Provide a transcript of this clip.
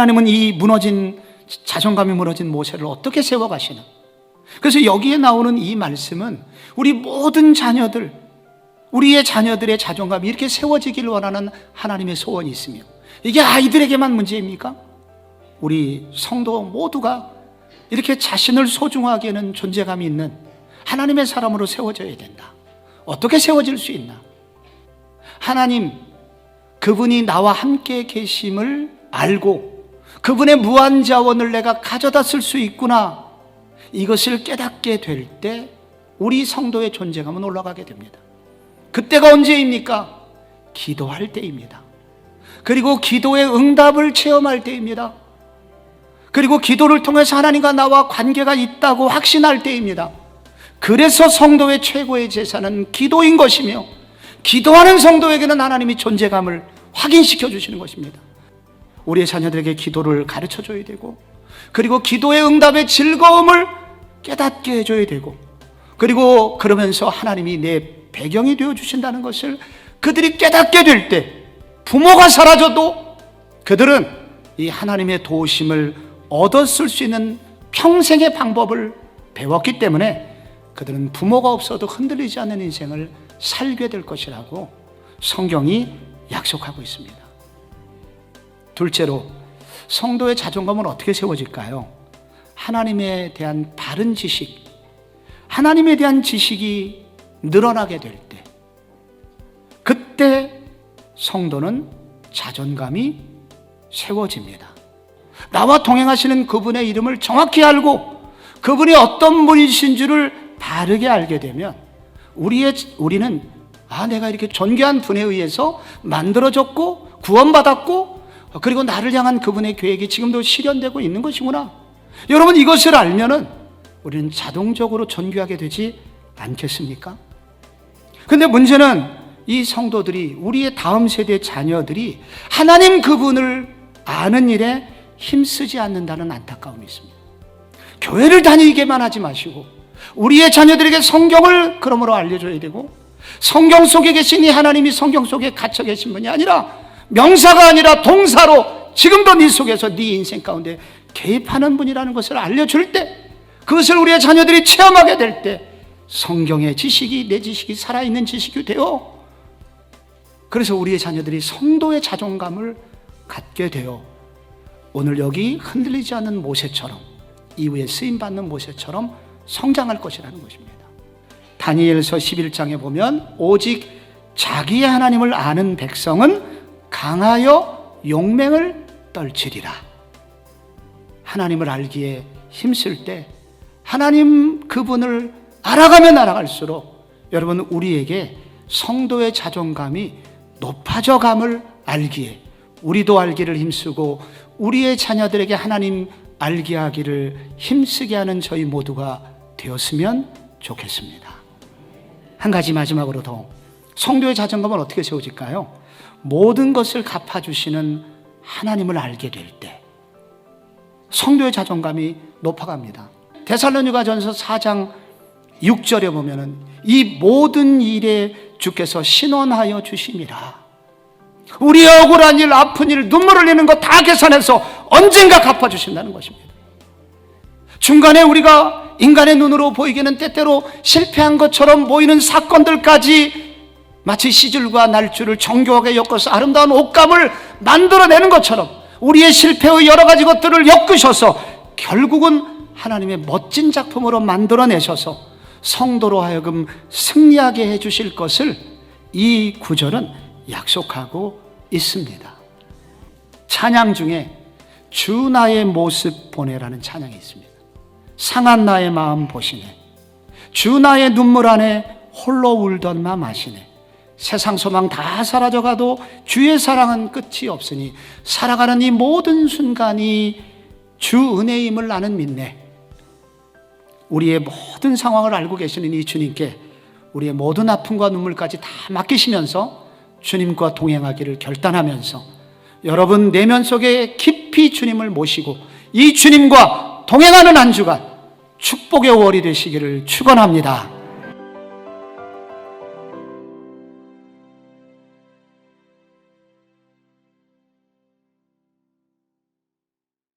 하나님은 이 무너진 자존감이 무너진 모세를 어떻게 세워 가시나? 그래서 여기에 나오는 이 말씀은 우리 모든 자녀들, 우리의 자녀들의 자존감이 이렇게 세워지길 원하는 하나님의 소원이 있으며 이게 아이들에게만 문제입니까? 우리 성도 모두가 이렇게 자신을 소중하게 하는 존재감이 있는 하나님의 사람으로 세워져야 된다. 어떻게 세워질 수 있나? 하나님, 그분이 나와 함께 계심을 알고 그분의 무한 자원을 내가 가져다 쓸 수 있구나. 이것을 깨닫게 될 때 우리 성도의 존재감은 올라가게 됩니다. 그때가 언제입니까? 기도할 때입니다. 그리고 기도의 응답을 체험할 때입니다. 그리고 기도를 통해서 하나님과 나와 관계가 있다고 확신할 때입니다. 그래서 성도의 최고의 제사는 기도인 것이며 기도하는 성도에게는 하나님이 존재감을 확인시켜 주시는 것입니다. 우리의 자녀들에게 기도를 가르쳐 줘야 되고 그리고 기도의 응답의 즐거움을 깨닫게 해줘야 되고 그리고 그러면서 하나님이 내 배경이 되어 주신다는 것을 그들이 깨닫게 될 때 부모가 사라져도 그들은 이 하나님의 도우심을 얻었을 수 있는 평생의 방법을 배웠기 때문에 그들은 부모가 없어도 흔들리지 않는 인생을 살게 될 것이라고 성경이 약속하고 있습니다. 둘째로 성도의 자존감은 어떻게 세워질까요? 하나님에 대한 바른 지식, 하나님에 대한 지식이 늘어나게 될 때, 그때 성도는 자존감이 세워집니다. 나와 동행하시는 그분의 이름을 정확히 알고 그분이 어떤 분이신 줄을 바르게 알게 되면 우리의 우리는 아 내가 이렇게 존귀한 분에 의해서 만들어졌고 구원받았고 그리고 나를 향한 그분의 계획이 지금도 실현되고 있는 것이구나. 여러분 이것을 알면은 우리는 자동적으로 존귀하게 되지 않겠습니까? 근데 문제는 이 성도들이 우리의 다음 세대 자녀들이 하나님 그분을 아는 일에 힘쓰지 않는다는 안타까움이 있습니다. 교회를 다니게만 하지 마시고 우리의 자녀들에게 성경을 그러므로 알려줘야 되고 성경 속에 계신 이 하나님이 성경 속에 갇혀 계신 분이 아니라 명사가 아니라 동사로 지금도 네 속에서 네 인생 가운데 개입하는 분이라는 것을 알려줄 때 그것을 우리의 자녀들이 체험하게 될 때 성경의 지식이 내 지식이 살아있는 지식이 되어 그래서 우리의 자녀들이 성도의 자존감을 갖게 되어 오늘 여기 흔들리지 않는 모세처럼 이후에 쓰임 받는 모세처럼 성장할 것이라는 것입니다. 다니엘서 11장에 보면 오직 자기의 하나님을 아는 백성은 강하여 용맹을 떨치리라. 하나님을 알기에 힘쓸 때 하나님 그분을 알아가면 알아갈수록 여러분 우리에게 성도의 자존감이 높아져 감을 알기에 우리도 알기를 힘쓰고 우리의 자녀들에게 하나님 알게 하기를 힘쓰게 하는 저희 모두가 되었으면 좋겠습니다. 한 가지 마지막으로 더 성도의 자존감은 어떻게 세워질까요? 모든 것을 갚아주시는 하나님을 알게 될 때 성도의 자존감이 높아갑니다. 데살로니가 전서 4장 6절에 보면은 이 모든 일에 주께서 신원하여 주심이라. 우리 억울한 일, 아픈 일, 눈물 흘리는 거 다 계산해서 언젠가 갚아주신다는 것입니다. 중간에 우리가 인간의 눈으로 보이기는 때때로 실패한 것처럼 보이는 사건들까지 마치 시줄과 날줄을 정교하게 엮어서 아름다운 옷감을 만들어내는 것처럼 우리의 실패의 여러 가지 것들을 엮으셔서 결국은 하나님의 멋진 작품으로 만들어내셔서 성도로 하여금 승리하게 해주실 것을 이 구절은 약속하고 있습니다. 찬양 중에 주 나의 모습 보내라는 찬양이 있습니다. 상한 나의 마음 보시네. 주 나의 눈물 안에 홀로 울던 마 마시네. 세상 소망 다 사라져가도 주의 사랑은 끝이 없으니 살아가는 이 모든 순간이 주 은혜임을 나는 믿네. 우리의 모든 상황을 알고 계시는 이 주님께 우리의 모든 아픔과 눈물까지 다 맡기시면서 주님과 동행하기를 결단하면서 여러분 내면 속에 깊이 주님을 모시고 이 주님과 동행하는 한 주간 축복의 월이 되시기를 축원합니다.